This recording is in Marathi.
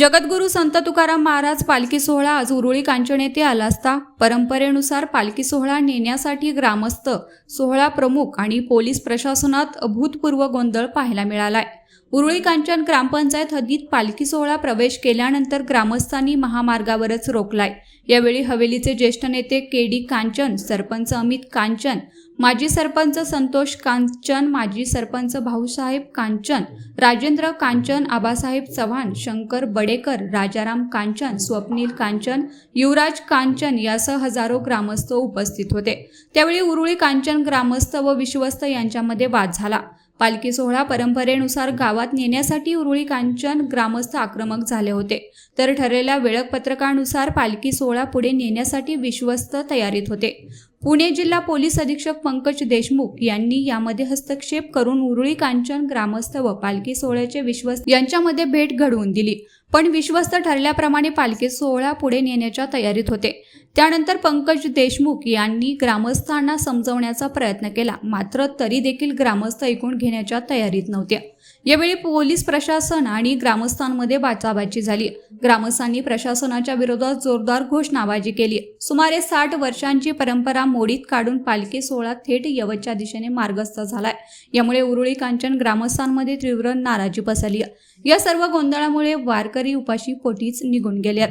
जगद्गुरू संत तुकाराम महाराज पालखी सोहळा आज उरुळी कांचन येथे आला असता. परंपरेनुसार पालखी सोहळा नेण्यासाठी ग्रामस्थ सोहळा प्रमुख आणि पोलीस प्रशासनात अभूतपूर्व गोंधळ पाहायला मिळालाय. उरुळी कांचन ग्रामपंचायत हद्दीत पालखी सोहळा प्रवेश केल्यानंतर ग्रामस्थांनी महामार्गावरच रोखलाय. यावेळी हवेलीचे ज्येष्ठ नेते के डी कांचन सरपंच अमित कांचन माजी सरपंच संतोष कांचन माजी सरपंच भाऊसाहेब कांचन राजेंद्र कांचन आबासाहेब चव्हाण शंकर बडेकर राजाराम कांचन स्वप्नील कांचन युवराज कांचन यासह हजारो ग्रामस्थ उपस्थित होते. त्यावेळी उरुळी कांचन ग्रामस्थ व विश्वस्त यांच्यामध्ये वाद झाला. पालखी सोहळा परंपरेनुसार गावात नेण्यासाठी उरुळी कांचन ग्रामस्थ आक्रमक झाले होते. तर ठरलेल्या वेळापत्रकानुसार पालखी सोहळा पुढे नेण्यासाठी विश्वस्त तयारीत होते. पुणे जिल्हा पोलीस अधीक्षक पंकज देशमुख यांनी यामध्ये हस्तक्षेप करून उरुळी कांचन ग्रामस्थ व पालखी सोहळ्याचे विश्वस्त यांच्यामध्ये भेट घडवून दिली. पण विश्वस्त ठरल्याप्रमाणे पालखी सोहळा पुढे नेण्याच्या तयारीत होते. त्यानंतर पंकज देशमुख यांनी ग्रामस्थांना समजवण्याचा प्रयत्न केला. मात्र तरी देखील ग्रामस्थ ऐकून घेण्याच्या तयारीत नव्हत्या. यावेळी पोलीस प्रशासन आणि ग्रामस्थांमध्ये बाचाबाची झाली. ग्रामस्थांनी प्रशासनाच्या विरोधात जोरदार घोषणाबाजी केली. सुमारे साठ वर्षांची परंपरा मोडीत काढून पालखी सोहळा थेट यवतच्या दिशेने मार्गस्थ झालाय. यामुळे उरुळी कांचन ग्रामस्थांमध्ये तीव्र नाराजी पसरली. या सर्व गोंधळामुळे वारकरी उपाशी पोटीच निघून गेल्यात.